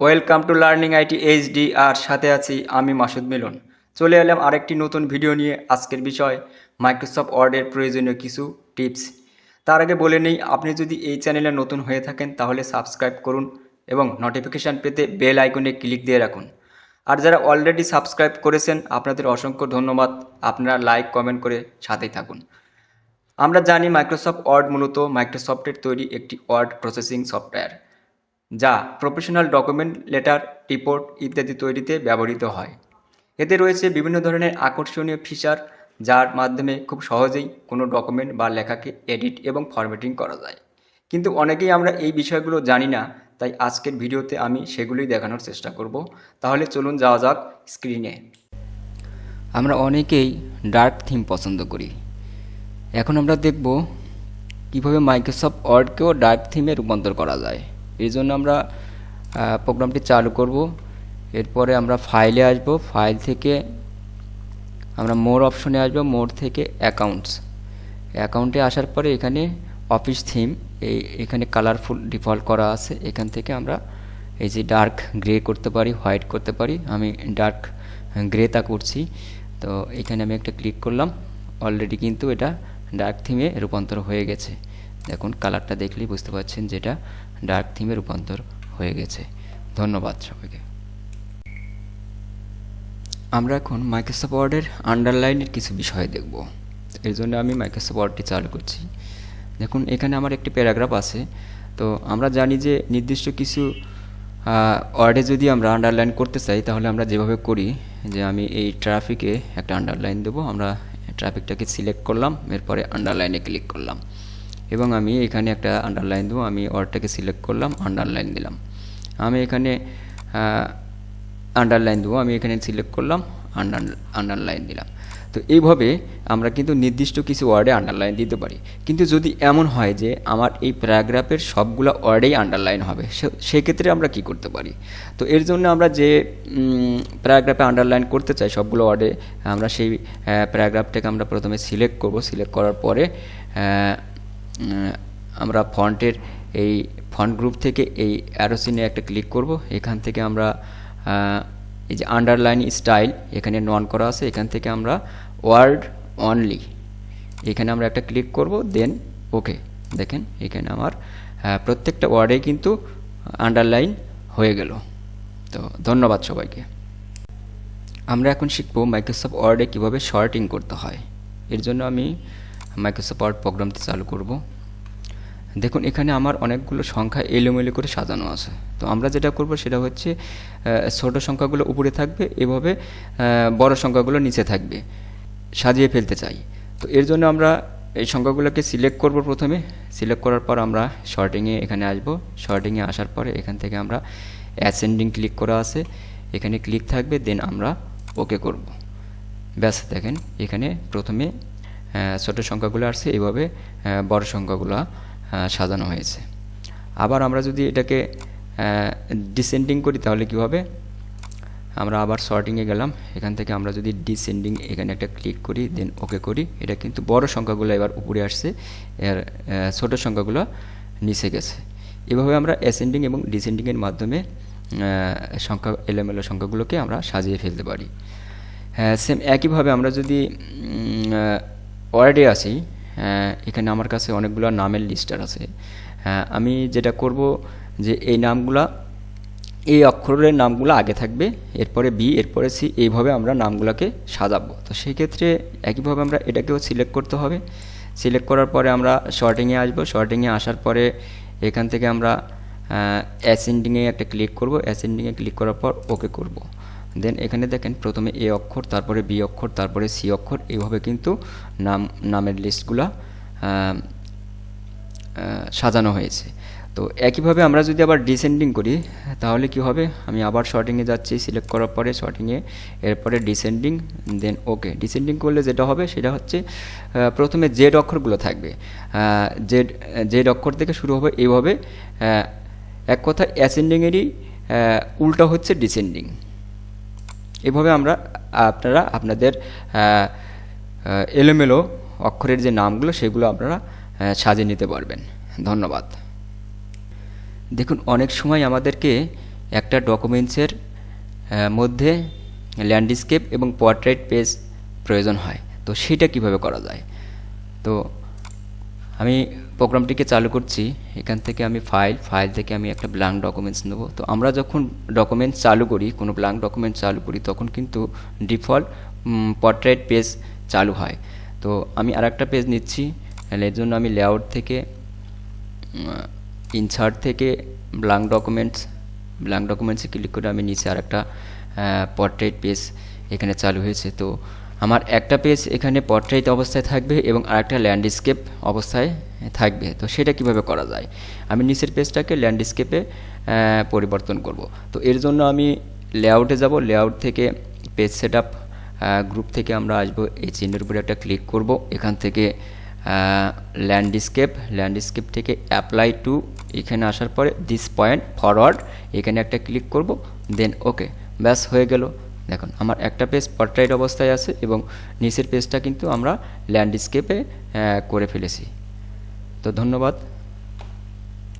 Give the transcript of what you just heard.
Welcome to learning IT HD আর সাথে আছি আমি মাসুদ মিলন। চলে এলাম আরেকটি নতুন ভিডিও নিয়ে আজকের বিষয় মাইক্রোসফট ওয়ার্ডের প্রয়োজনীয় কিছু টিপস তার আগে বলে নেই, আপনি যদি এই চ্যানেলে নতুন হয়ে থাকেন, তাহলে সাবস্ক্রাইব করুন এবং নোটিফিকেশান পেতে বেল আইকনে ক্লিক দিয়ে রাখুন। আর যারা অলরেডি সাবস্ক্রাইব করেছেন, আপনাদের অসংখ্য ধন্যবাদ। আপনারা লাইক কমেন্ট করে সাথেই থাকুন। আমরা জানি মাইক্রোসফট ওয়ার্ড মূলত মাইক্রোসফটের তৈরি একটি ওয়ার্ড প্রসেসিং সফটওয়্যার যা প্রফেশনাল ডকুমেন্ট, লেটার, রিপোর্ট ইত্যাদি তৈরিতে ব্যবহৃত হয়। এতে রয়েছে বিভিন্ন ধরনের আকর্ষণীয় ফিচার, যার মাধ্যমে খুব সহজেই কোনো ডকুমেন্ট বা লেখাকে এডিট এবং ফরম্যাটিং করা যায়। কিন্তু অনেকেই আমরা এই বিষয়গুলো জানি না, তাই আজকের ভিডিওতে আমি সেগুলোই দেখানোর চেষ্টা করব। তাহলে চলুন যাওয়া যাক স্ক্রিনে। আমরা অনেকেই ডার্ক থিম পছন্দ করি। এখন আমরা দেখব কীভাবে মাইক্রোসফট ওয়ার্ডকেও ডার্ক থিমে রূপান্তর করা যায়। এই জন্য আমরা প্রোগ্রামটি চালু করব। এরপরে আমরা ফাইলে আসব। ফাইল থেকে আমরা মোর অপশনে আসব মোর থেকে অ্যাকাউন্টস অ্যাকাউন্টে আসার পরে এখানে অফিস থিম এই, এখানে কালারফুল ডিফল্ট করা আছে। এখান থেকে আমরা এই যে ডার্ক গ্রে করতে পারি হোয়াইট করতে পারি। আমি ডার্ক গ্রেটা করছি। তো এখানে আমি একটা ক্লিক করলাম। অলরেডি কিন্তু এটা ডার্ক থিমে রূপান্তর হয়ে গেছে। দেখুন কালারটা দেখলেই বুঝতে পারছেন যেটা ডার্ক থিমে রূপান্তর হয়ে গেছে। ধন্যবাদ সবাইকে। আমরা এখন মাইক্রোসফট ওয়ার্ডের আন্ডারলাইনের কিছু বিষয় দেখব। এর জন্য আমি মাইক্রোসফট ওয়ার্ডটি চালু করছি। দেখুন, এখানে আমার একটি প্যারাগ্রাফ আছে। তো আমরা জানি যে নির্দিষ্ট কিছু ওয়ার্ডে যদি আমরা আন্ডারলাইন করতে চাই, তাহলে আমরা যেভাবে করি, যে আমি এই ট্রাফিকে একটা আন্ডারলাইন দেবো। আমরা ট্রাফিকটাকে সিলেক্ট করলাম, এরপরে আন্ডারলাইনে ক্লিক করলাম। এবং আমি এখানে একটা আন্ডারলাইন দেবো, আমি ওয়ার্ডটাকে সিলেক্ট করলাম আন্ডারলাইন দিলাম। আমি এখানে আন্ডারলাইন দেবো, আমি এখানে সিলেক্ট করলাম আন্ডার আন্ডারলাইন দিলাম। তো এইভাবে আমরা কিন্তু নির্দিষ্ট কিছু ওয়ার্ডে আন্ডারলাইন দিতে পারি। কিন্তু যদি এমন হয় যে আমার এই প্যারাগ্রাফের সবগুলো ওয়ার্ডেই আন্ডারলাইন হবে সেক্ষেত্রে আমরা কি করতে পারি? তো এর জন্য আমরা যে প্যারাগ্রাফে আন্ডারলাইন করতে চাই সবগুলো ওয়ার্ডে আমরা সেই প্যারাগ্রাফটাকে আমরা প্রথমে সিলেক্ট করব। সিলেক্ট করার পরে আমরা ফন্টের এই ফন্ট গ্রুপ থেকে এই অ্যারোসিনে একটা ক্লিক করব। এখান থেকে আমরা এই যে আন্ডারলাইন স্টাইল এখানে নন করা আছে। এখান থেকে আমরা ওয়ার্ড অনলি এখানে আমরা একটা ক্লিক করব দেন ওকে দেখেন, এখানে আমার প্রত্যেকটা ওয়ার্ডে কিন্তু আন্ডারলাইন হয়ে গেল। তো ধন্যবাদ সবাইকে। আমরা এখন শিখব মাইক্রোসফট ওয়ার্ডে কীভাবে শর্টিং করতে হয়। এর জন্য আমি মাইক্রোসফট প্রোগ্রামটি চালু করব। দেখুন, এখানে আমার অনেকগুলো সংখ্যা এলোমেলো করে সাজানো আছে। তো আমরা যেটা করব সেটা হচ্ছে ছোট সংখ্যাগুলো উপরে থাকবে, এভাবে বড় সংখ্যাগুলো নিচে থাকবে, সাজিয়ে ফেলতে চাই। তো এর জন্য আমরা এই সংখ্যাগুলোকে সিলেক্ট করব প্রথমে। সিলেক্ট করার পর আমরা শর্টিংয়ে এখানে আসব। শর্টিংয়ে আসার পরে এখান থেকে আমরা অ্যাসেন্ডিং ক্লিক করা আছে। এখানে ক্লিক থাকবে দেন আমরা ওকে করব। ব্যাস, দেখেন, এখানে প্রথমে ছোট সংখ্যাগুলো আসছে, এইভাবে বড় সংখ্যাগুলো সাজানো হয়েছে। আবার আমরা যদি এটাকে ডিসেন্ডিং করি তাহলে কী হবে? আমরা আবার শর্টিংয়ে গেলাম, এখান থেকে আমরা যদি ডিসেন্ডিং এখানে একটা ক্লিক করি দেন ওকে করি, এটা কিন্তু বড় সংখ্যাগুলো এবার উপরে আসছে, এর ছোট সংখ্যাগুলো নিচে গেছে। এভাবে আমরা অ্যাসেন্ডিং এবং ডিসেন্ডিংয়ের মাধ্যমে সংখ্যা, এলোমেলো সংখ্যাগুলোকে আমরা সাজিয়ে ফেলতে পারি। হ্যাঁ সেম একইভাবে আমরা যদি ওয়ার্ডে আসি এখানে আমার কাছে অনেকগুলো নামের লিস্টার আছে। আমি যেটা করব যে এই নামগুলা, এই অক্ষরের নামগুলো আগে থাকবে, এরপরে বি, এরপরে সি, এইভাবে আমরা নামগুলোকে সাজাবো। তো সেই ক্ষেত্রে একইভাবে আমরা এটাকেও সিলেক্ট করতে হবে। সিলেক্ট করার পরে আমরা শর্টিংয়ে আসব। শর্টিংয়ে আসার পরে এখান থেকে আমরা অ্যাসেন্ডিংয়ে একটা ক্লিক করব। অ্যাসেন্ডিংয়ে ক্লিক করার পর ওকে করব। দেন এখানে দেখেন প্রথমে এ অক্ষর, তারপরে বি অক্ষর, তারপরে সি অক্ষর, এইভাবে কিন্তু নাম, নামের লিস্টগুলা সাজানো হয়েছে। তো একইভাবে আমরা যদি আবার ডিসেন্ডিং করি, তাহলে কি হবে? আমি আবার শর্টিংয়ে যাচ্ছি সিলেক্ট করার পরে শর্টিংয়ে এরপরে ডিসেন্ডিং দেন ওকে ডিসেন্ডিং করলে যেটা হবে, সেটা হচ্ছে প্রথমে জেড অক্ষরগুলো থাকবে। জেড জেড অক্ষর থেকে শুরু হবে এইভাবে। এক কথা অ্যাসেন্ডিংয়েরই উল্টা হচ্ছে ডিসেন্ডিং এভাবে আমরা, আপনারা আপনাদের এলোমেলো অক্ষরের যে নামগুলো সেগুলো আপনারা সাজিয়ে নিতে পারবেন। ধন্যবাদ। দেখুন, অনেক সময় আমাদেরকে একটা ডকুমেন্টসের মধ্যে ল্যান্ডস্কেপ এবং পোর্ট্রেট পেজ প্রয়োজন হয়। তো সেটা কীভাবে করা যায়? তো আমি প্রোগ্রামটিকে চালু করছি, এখান থেকে আমি ফাইল ফাইল থেকে আমি একটা ব্ল্যাঙ্ক ডকুমেন্টস নেব। তো আমরা যখন ডকুমেন্টস চালু করি, কোনো ব্ল্যাঙ্ক ডকুমেন্ট চালু করি, তখন কিন্তু ডিফল্ট পোর্ট্রেট পেজ চালু হয়। তো আমি আরেকটা পেজ নিচ্ছি এর জন্য আমি লেআউট থেকে ইনসার্ট থেকে ব্ল্যাঙ্ক ডকুমেন্টস ব্ল্যাঙ্ক ডকুমেন্টসে ক্লিক করে আমি নিচে আর একটা পোর্ট্রেট পেজ এখানে চালু হয়েছে। তো আমার একটা পেজ এখানে পোর্ট্রেট অবস্থায় থাকবে এবং আরেকটা ল্যান্ডস্কেপ অবস্থায় থাকবে। তো সেটা কীভাবে করা যায়? আমি নিচের পেজটাকে ল্যান্ডস্কেপে পরিবর্তন করব। তো এর জন্য আমি লেআউটে যাব। লেআউট থেকে পেজ সেট আপ গ্রুপ থেকে আমরা আসব। এই চিহ্নের উপরে একটা ক্লিক করব। এখান থেকে ল্যান্ডস্কেপ ল্যান্ডস্কেপ থেকে অ্যাপ্লাই টু এখানে আসার পরে দিস পয়েন্ট ফরওয়ার্ড এখানে একটা ক্লিক করব। দেন ওকে ব্যাস হয়ে গেল। দেখুন, আমার একটা পেজ পোর্ট্রেট অবস্থায় আছে এবং নিচের পেজটা কিন্তু আমরা ল্যান্ডস্কেপে করে ফেলেছি। তো ধন্যবাদ।